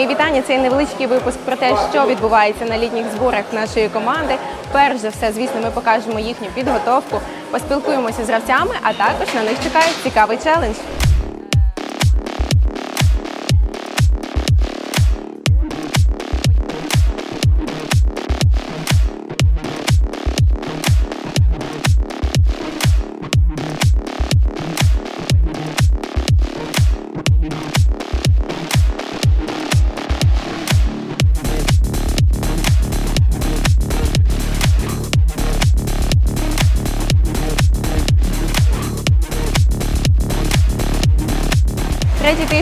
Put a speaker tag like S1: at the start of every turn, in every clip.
S1: Мої вітання. Цей невеличкий випуск про те, що відбувається на літніх зборах нашої команди. Перш за все, звісно, ми покажемо їхню підготовку, поспілкуємося з гравцями, а також на них чекає цікавий челендж.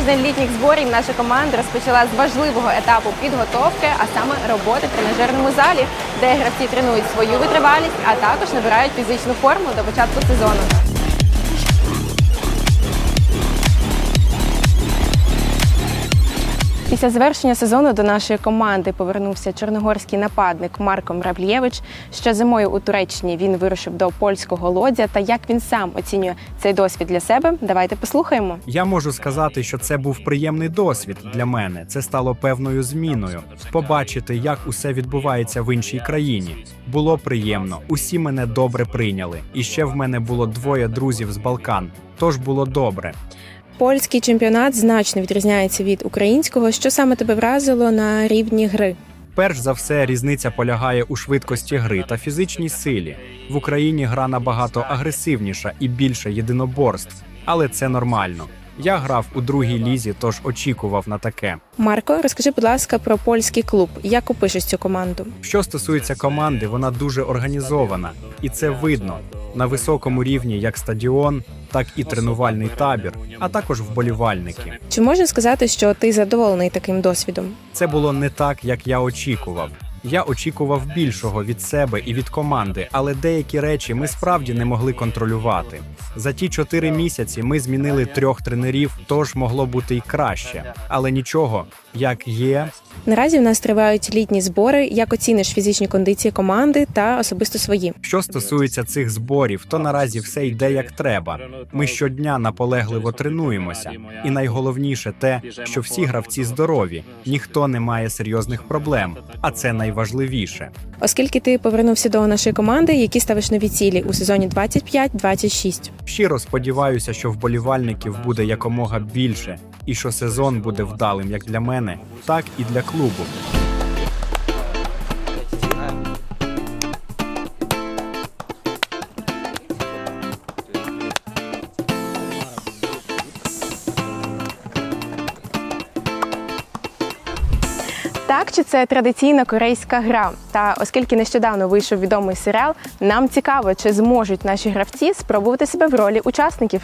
S1: Тиждень літніх зборів наша команда розпочала з важливого етапу підготовки, а саме роботи в тренажерному залі, де гравці тренують свою витривалість, а також набирають фізичну форму до початку сезону. Після завершення сезону до нашої команди повернувся чорногорський нападник Марко Мравлєвич. Ще зимою у Туреччині він вирушив до польського лодзя. Та як він сам оцінює цей досвід для себе, давайте послухаємо.
S2: Я можу сказати, що це був приємний досвід для мене. Це стало певною зміною. Побачити, як усе відбувається в іншій країні. Було приємно. Усі мене добре прийняли. І ще в мене було двоє друзів з Балкан. Тож було добре.
S1: Польський чемпіонат значно відрізняється від українського. Що саме тебе вразило на рівні гри?
S2: Перш за все, різниця полягає у швидкості гри та фізичній силі. В Україні гра набагато агресивніша і більше єдиноборств, але це нормально. Я грав у другій лізі, тож очікував на таке.
S1: Марко, розкажи, будь ласка, про польський клуб. Як опишеш цю команду?
S2: Що стосується команди, вона дуже організована, і це видно на високому рівні як стадіон, так і тренувальний табір, а також вболівальники.
S1: Чи можна сказати, що ти задоволений таким досвідом?
S2: Це було не так, як я очікував. Я очікував більшого від себе і від команди, але деякі речі ми справді не могли контролювати. За ті чотири місяці ми змінили трьох тренерів, тож могло бути й краще. Але нічого, як є,
S1: Наразі в нас тривають літні збори. Як оціниш фізичні кондиції команди та особисто свої?
S2: Що стосується цих зборів, то наразі все йде як треба. Ми щодня наполегливо тренуємося, і найголовніше те, що всі гравці здорові, ніхто не має серйозних проблем, а це найважливіше.
S1: Оскільки ти повернувся до нашої команди, які ставиш нові цілі у сезоні 25-26?
S2: Щиро сподіваюся, що вболівальників буде якомога більше, і що сезон буде вдалим як для мене, так і для клубу.
S1: Так, чи це традиційна корейська гра? Та оскільки нещодавно вийшов відомий серіал, нам цікаво, чи зможуть наші гравці спробувати себе в ролі учасників.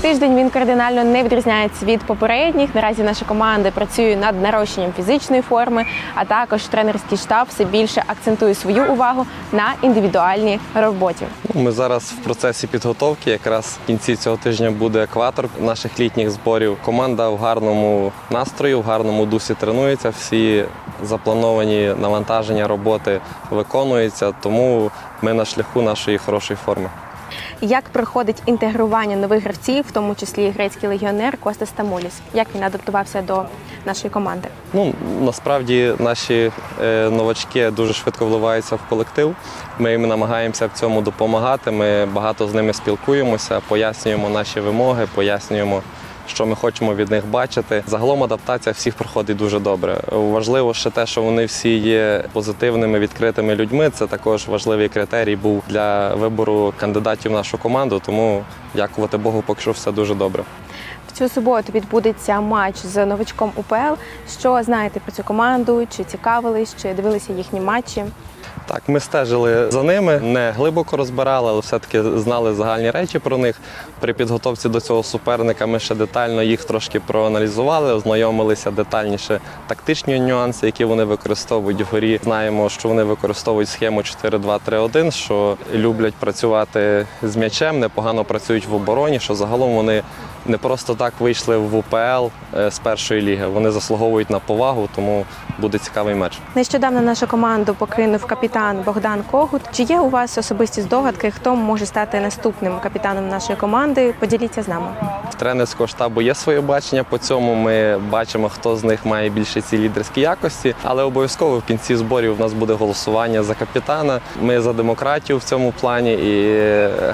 S1: Третій тиждень він кардинально не відрізняється від попередніх. Наразі наша команда працює над нарощенням фізичної форми, а також тренерський штаб все більше акцентує свою увагу на індивідуальній роботі.
S3: Ми зараз в процесі підготовки. Якраз в кінці цього тижня буде екватор наших літніх зборів. Команда в гарному настрої, в гарному дусі тренується. Всі заплановані навантаження роботи виконуються, тому ми на шляху нашої хорошої форми.
S1: Як проходить інтегрування нових гравців, в тому числі грецький легіонер Костас Стамоліс? Як він адаптувався до нашої команди?
S3: Ну насправді наші е, новачки дуже швидко вливаються в колектив. Ми їм намагаємося в цьому допомагати. Ми багато з ними спілкуємося, пояснюємо наші вимоги, пояснюємо. Що ми хочемо від них бачити. Загалом адаптація всіх проходить дуже добре. Важливо ще те, що вони всі є позитивними, відкритими людьми. Це також важливий критерій був для вибору кандидатів в нашу команду. Тому дякувати Богу, поки що все дуже добре.
S1: В цю суботу відбудеться матч з новачком УПЛ. Що знаєте про цю команду? Чи цікавились, чи дивилися їхні матчі?
S3: Так, ми стежили за ними, не глибоко розбирали, але все-таки знали загальні речі про них. При підготовці до цього суперника ми ще детально їх трошки проаналізували, ознайомилися детальніше тактичні нюанси, які вони використовують в горі. Знаємо, що вони використовують схему 4-2-3-1, що люблять працювати з м'ячем, непогано працюють в обороні, що загалом вони не просто так вийшли в УПЛ е, з першої ліги. Вони заслуговують на повагу, тому буде цікавий матч.
S1: Нещодавно нашу команду покинув капітан Богдан Когут. Чи є у вас особисті здогадки, хто може стати наступним капітаном нашої команди? Поділіться з нами.
S3: В тренерського штабу є своє бачення по цьому. Ми бачимо, хто з них має більше ці лідерські якості, але обов'язково в кінці зборів у нас буде голосування за капітана. Ми за демократію в цьому плані, і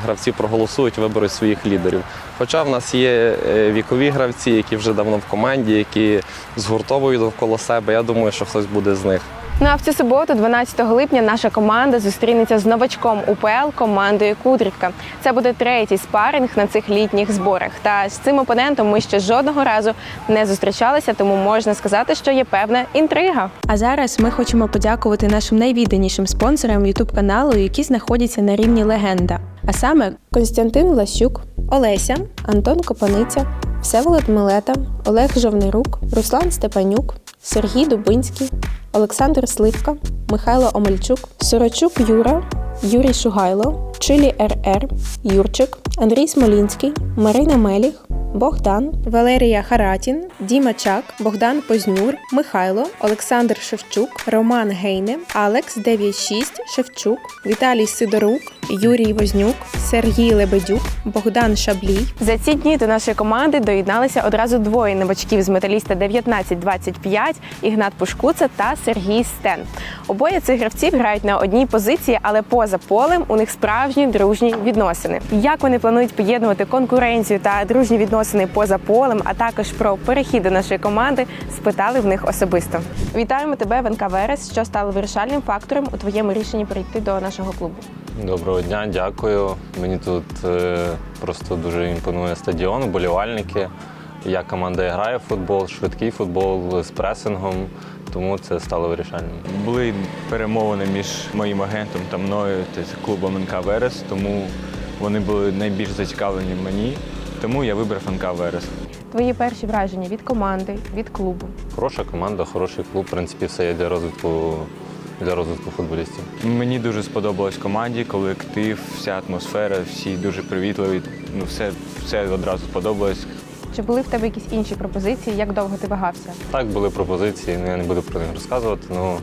S3: гравці проголосують, виберуть своїх лідерів. Хоча в нас є е, вікові гравці, які вже давно в команді, які згуртовують довкола себе. Я думаю, що хтось буде з них.
S1: Ну а в цю суботу, 12 липня, наша команда зустрінеться з новачком УПЛ командою Кудрівка. Це буде третій спаринг на цих літніх зборах. Та з цим опонентом ми ще жодного разу не зустрічалися, тому можна сказати, що є певна інтрига. А зараз ми хочемо подякувати нашим найвідданішим спонсорам youtube каналу, які знаходяться на рівні легенда. А саме Константин Лащук, Олеся, Антон Копаниця, Всеволод Милета, Олег Жовнирук, Руслан Степанюк, Сергій Дубинський, Олександр Сливка, Михайло Омельчук, Сорочук Юра, Юрій Шугайло, Чилі РР, Юрчик, Андрій Смолінський, Марина Меліх, Богдан, Валерія Харатін, Діма Чак, Богдан Познюр, Михайло, Олександр Шевчук, Роман Гейне, Алекс 96, Шевчук, Віталій Сидорук, Юрій Вознюк, Сергій Лебедюк, Богдан Шаблій. За ці дні до нашої команди доєдналися одразу двоє новачків з металіста 1925 Ігнат Пушкуца та Сергій Стен. Обоє цих гравців грають на одній позиції, але поза полем у них справжні дружні відносини. Як вони планують поєднувати конкуренцію та дружні відносини поза полем, а також про перехід до нашої команди, спитали в них особисто. Вітаємо тебе, ВНК Верес, що стало вирішальним фактором у твоєму рішенні прийти до нашого клубу.
S4: Доброго дня, дякую. Мені тут е, просто дуже імпонує стадіон, вболівальники. Як команда грає в футбол, швидкий футбол з пресингом, тому це стало вирішальним.
S5: Були перемовини між моїм агентом та мною та з клубом НК Верес, тому вони були найбільш зацікавлені мені. Тому я вибрав НК Верес.
S1: Твої перші враження від команди, від клубу.
S4: Хороша команда, хороший клуб. В принципі, все є для розвитку для розвитку футболістів.
S5: Мені дуже сподобалось команді, колектив, вся атмосфера, всі дуже привітливі. Ну, все, все одразу сподобалось.
S1: Чи були в тебе якісь інші пропозиції? Як довго ти вагався?
S4: Так, були пропозиції, ну я не буду про них розказувати, але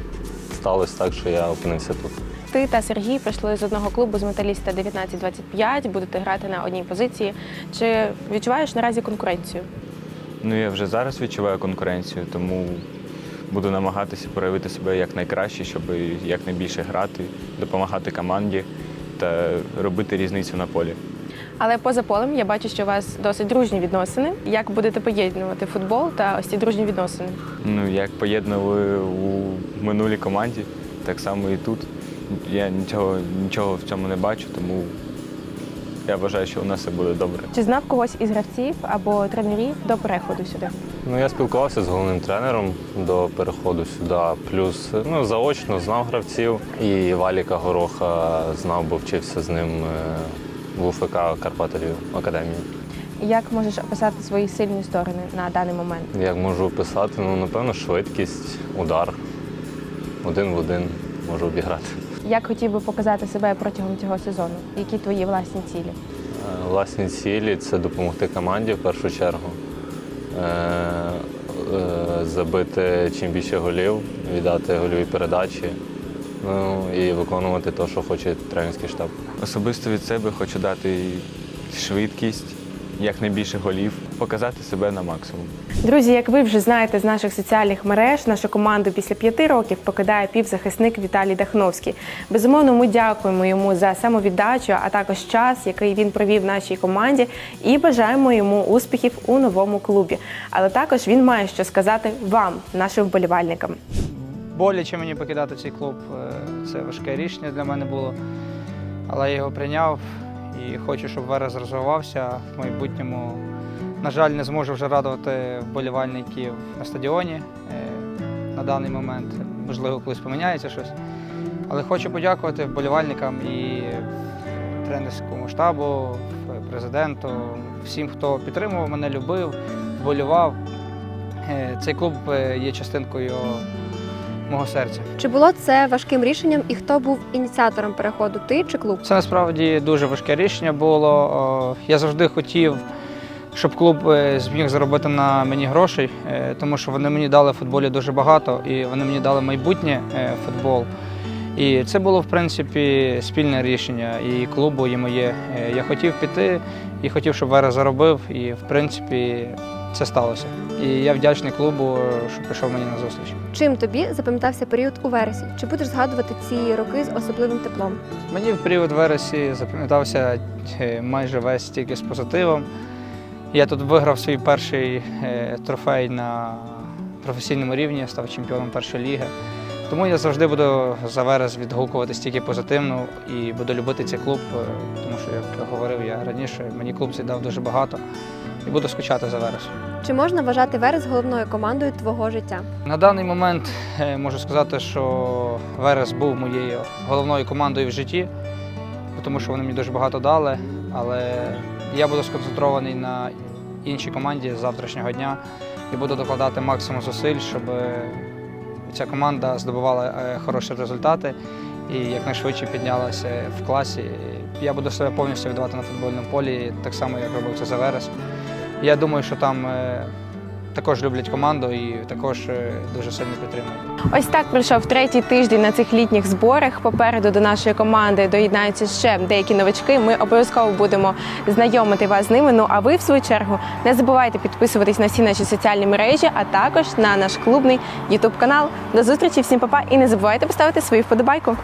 S4: сталося так, що я опинився тут.
S1: Ти та Сергій прийшли з одного клубу з металіста 1925, будете грати на одній позиції. Чи відчуваєш наразі конкуренцію?
S5: Ну я вже зараз відчуваю конкуренцію, тому буду намагатися проявити себе якнайкраще, щоб якнайбільше грати, допомагати команді та робити різницю на полі.
S1: Але поза полем я бачу, що у вас досить дружні відносини. Як будете поєднувати футбол та ось ці дружні відносини?
S5: Ну, як поєднували у минулій команді, так само і тут. Я нічого, нічого в цьому не бачу, тому я вважаю, що у нас все буде добре.
S1: Чи знав когось із гравців або тренерів до переходу сюди?
S4: Ну, я спілкувався з головним тренером до переходу сюди. Плюс ну, заочно знав гравців. І Валіка Гороха знав, бо вчився з ним е, в УФК Карпати академії.
S1: Як можеш описати свої сильні сторони на даний момент?
S4: Як можу описати? Ну, напевно, швидкість, удар. Один в один можу обіграти.
S1: Як хотів би показати себе протягом цього сезону? Які твої власні цілі?
S4: Е, Власні цілі це допомогти команді в першу чергу. Е, е, Забити чим більше голів, віддати гольові передачі. Ну і виконувати те, що хоче тренерський штаб.
S5: Особисто від себе хочу дати швидкість, якнайбільше голів, показати себе на максимум.
S1: Друзі, як ви вже знаєте з наших соціальних мереж, нашу команду після п'яти років покидає півзахисник Віталій Дахновський. Безумовно, ми дякуємо йому за самовіддачу, а також час, який він провів в нашій команді, і бажаємо йому успіхів у новому клубі. Але також він має що сказати вам, нашим вболівальникам.
S6: боляче мені покидати цей клуб. Е, Це важке рішення для мене було. Але я його прийняв і хочу, щоб Верес розвивався в майбутньому. На жаль, не зможу вже радувати вболівальників на стадіоні е, на даний момент. Можливо, колись поміняється щось. Але хочу подякувати вболівальникам і тренерському штабу, президенту, всім, хто підтримував мене, любив, вболівав. Е, Цей клуб е, є частинкою мого серця.
S7: Чи було це важким рішенням і хто був ініціатором переходу? Ти чи клуб?
S6: Це насправді дуже важке рішення було. Я завжди хотів, щоб клуб е, зміг заробити на мені грошей, е, тому що вони мені дали в футболі дуже багато і вони мені дали майбутнє е, футбол. І це було в принципі спільне рішення і клубу, і моє. Я хотів піти і хотів, щоб Вера заробив, і в принципі це сталося. І я вдячний клубу, що пішов мені на зустріч.
S7: Чим тобі запам'ятався період у вересі? Чи будеш згадувати ці роки з особливим теплом?
S6: Мені в період вересі запам'ятався майже весь тільки з позитивом. Я тут виграв свій перший е, трофей на професійному рівні, став чемпіоном першої ліги. Тому я завжди буду за Верес відгукуватись тільки позитивно і буду любити цей клуб, е, тому що, як я говорив я раніше, мені клуб цей дав дуже багато і буду скучати за Верес.
S7: Чи можна вважати Верес головною командою твого життя?
S6: На даний момент е, можу сказати, що Верес був моєю головною командою в житті, тому що вони мені дуже багато дали. Але я буду сконцентрований на іншій команді з завтрашнього дня і буду докладати максимум зусиль, щоб е, ця команда здобувала е, хороші результати і якнайшвидше піднялася в класі. Я буду себе повністю віддавати на футбольному полі, так само, як робив це за Верес. Я думаю, що там е, також люблять команду і також е, дуже сильно підтримують.
S1: Ось так пройшов третій тиждень на цих літніх зборах. Попереду до нашої команди доєднаються ще деякі новачки. Ми обов'язково будемо знайомити вас з ними. Ну а ви, в свою чергу, не забувайте підписуватись на всі наші соціальні мережі, а також на наш клубний Ютуб канал. До зустрічі, всім па-па і не забувайте поставити свою вподобайку.